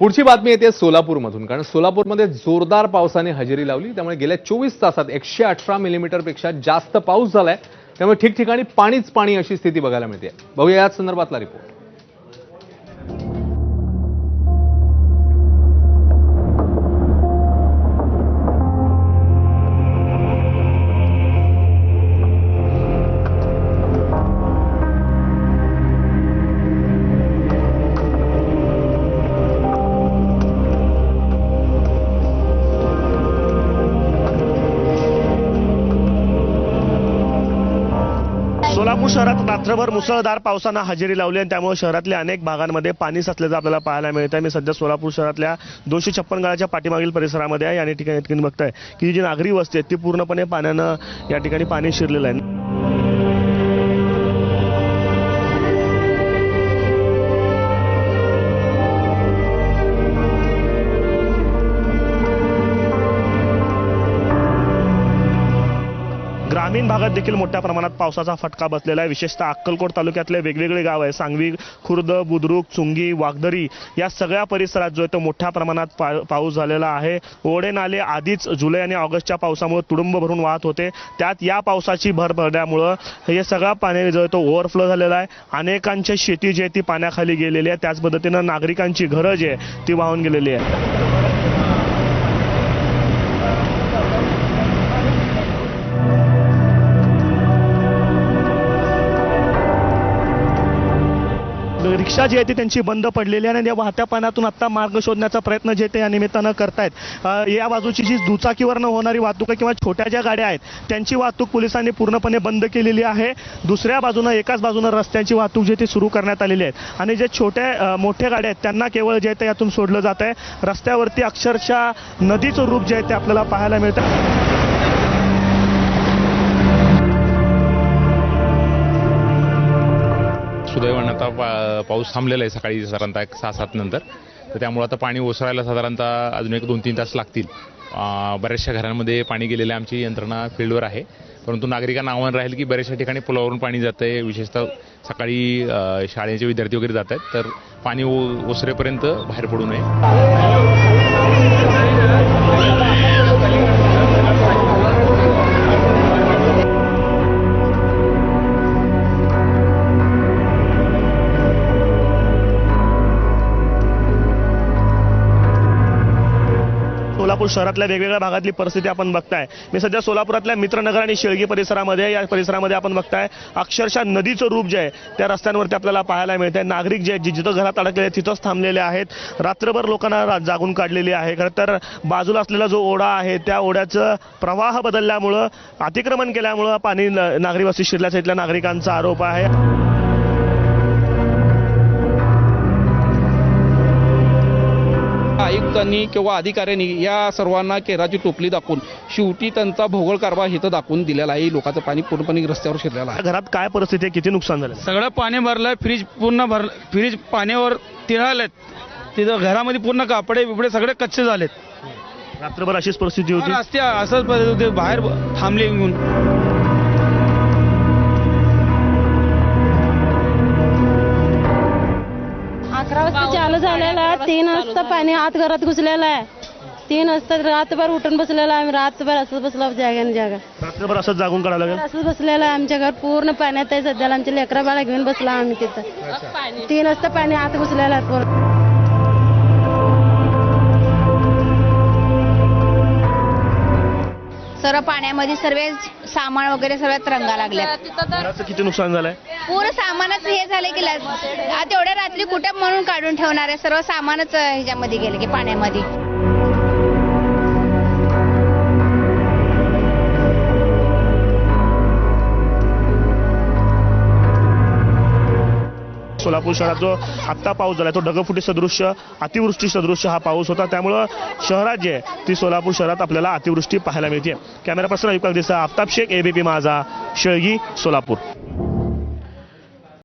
पुढची बातमी येते सोलापूरमधून कारण सोलापूरमध्ये जोरदार पावसाने हजेरी लावली. त्यामुळे गेल्या चोवीस तासात एकशे अठरा मिलीमीटरपेक्षा जास्त पाऊस झालाय. त्यामुळे ठिकठिकाणी पाणीच पाणी अशी स्थिती बघायला मिळते. बघूया याच संदर्भातला रिपोर्ट सोलापूर शहरात रात्रभर मुसळधार पावसानं हजेरी लावली आणि त्यामुळे शहरातल्या अनेक भागांमध्ये पाणी साचल्याचं आपल्याला पाहायला मिळत आहे मी सध्या सोलापूर शहरातल्या दोनशे छप्पन गाळाच्या पाठीमागील परिसरामध्ये आहे. या ठिकाणी बघताय की जी नागरी वस्ती आहे ती पूर्णपणे पाण्यानं या ठिकाणी पाणी शिरलेलं आहे. ग्रामीण भागात देखील मोठ्या प्रमाणात पावसाचा फटका बसलेला आहे. विशेषतः अक्कलकोट तालुक्यातले वेगवेगळे गाव आहे सांगवी खुर्द बुद्रुक चुंगी वागदरी या सगळ्या परिसरात जो आहे तो मोठ्या प्रमाणात पा पाऊस झालेला आहे. ओढे नाले आधीच जुलै आणि ऑगस्टच्या पावसामुळे तुडुंब भरून वाहत होते. त्यात या पावसाची भर पडल्यामुळं हे सगळा पाणी जो आहे तो ओव्हरफ्लो झालेला आहे. अनेकांची शेती जी आहे ती पाण्याखाली गेलेली आहे. त्याच पद्धतीनं नागरिकांची घरं जी आहे ती वाहून गेलेली आहे रिक्षा जी आहे ती त्यांची बंद पडलेली आहे आणि या वाहत्या पाण्यातून आत्ता मार्ग शोधण्याचा प्रयत्न जे ते या निमित्तानं करतायत. या बाजूची जी दुचाकीवरनं होणारी वाहतूक किंवा छोट्या ज्या गाड्या आहेत त्यांची वाहतूक पोलिसांनी पूर्णपणे बंद केलेली आहे. दुसऱ्या बाजूनं एकाच बाजूनं रस्त्यांची वाहतूक जी ती सुरू करण्यात आलेली आहे. आणि जे छोट्या मोठ्या गाड्या आहेत त्यांना केवळ जे आहे ते यातून सोडलं जात आहे रस्त्यावरती अक्षरशः नदीचं रूप जे आहे ते आपल्याला पाहायला मिळतं सुदैवानं आता पा पाऊस थांबलेला आहे सकाळी साधारणतः एक सहा सात नंतर. तर त्यामुळं आता पाणी ओसरायला साधारणतः अजून एक दोन तीन तास लागतील. बऱ्याचशा घरांमध्ये पाणी गेलेलं आमची यंत्रणा फील्डवर आहे. परंतु नागरिकांना आव्हान राहील की बऱ्याचशा ठिकाणी पुलावरून पाणी जातं आहे विशेषतः सकाळी शाळेचे विद्यार्थी वगैरे जात आहेत तर पाणी ओसरेपर्यंत बाहेर पडू नये. सोलापूर शहरातल्या वेगवेगळ्या भागातली परिस्थिती आपण बघताय. मी सध्या सोलापुरातल्या मित्रनगर आणि शेळगी परिसरामध्ये या परिसरामध्ये आपण बघताय अक्षरशः नदीचं रूप जे आहे त्या रस्त्यांवरती आपल्याला पाहायला मिळतंय. नागरिक जे आहेत, जिथं घरात अडकले तिथंच थांबलेले आहेत. रात्रभर लोकांना जागून काढलेली आहे. खरं तर बाजूला असलेला जो ओढा आहे त्या ओढ्याचं प्रवाह बदलल्यामुळं अतिक्रमण केल्यामुळं पाणी न- नागरी वस्ती शिरल्याचा इथल्या नागरिकांचा आरोप आहे. आयुक्तांनी किंवा अधिकाऱ्यांनी या सर्वांना केराची टोपली दाखवून शेवटी त्यांचा भोगळ कारभार इथं दाखवून दिलेला आहे. लोकांचं पाणी पूर्णपणे रस्त्यावर शिरलेलं आहे. घरात काय परिस्थिती आहे? किती नुकसान झालं? सगळं पाणी भरलंय फ्रीज पूर्ण भर फ्रीज पाण्यावर तिळालेत. तिथं घरामध्ये पूर्ण कापडे बिपडे सगळे कच्चे झालेत. रात्रभर अशीच परिस्थिती होती? रस्ते असंच परिस्थिती होती, बाहेर थांबले येऊन झालेला आहे. तीन वाजता पाणी आत घरात घुसलेलं आहे. तीन वाजता रातभर उठून बसलेला आहे आम्ही. रातभर असंच बसलो जागा जागा रात्रभर असंच जागून काढावं लागेल? असंच बसलेलं आहे आमच्या घर पूर्ण पाण्यात आहे. सध्याला आमच्या लेकरा बाळा घेऊन बसला आम्ही तिथं. तीन वाजता पाणी आत घुसलेलं आहे. पूर्ण. सर्व पाण्यामध्ये सर्व सामान वगैरे सर्व रंगा लागल्या घराचं किती नुकसान झालंय? पूर्ण सामानच हे झालं की एवढ्या रात्री कुठं म्हणून काढून ठेवणार आहे? सर्व सामानच ह्याच्यामध्ये गेलं की पाण्यामध्ये. सोलापूर शहरात जो आत्ता पाऊस झाला तो ढगफुटी सदृश्य अतिवृष्टी सदृश्य हा पाऊस होता. त्यामुळं शहरात जे आहे ती सोलापूर शहरात आपल्याला अतिवृष्टी पाहायला मिळते कॅमेरा पर्सन अयुक्त दिसा आफताब शेख एबीपी माझा शेळगी सोलापूर.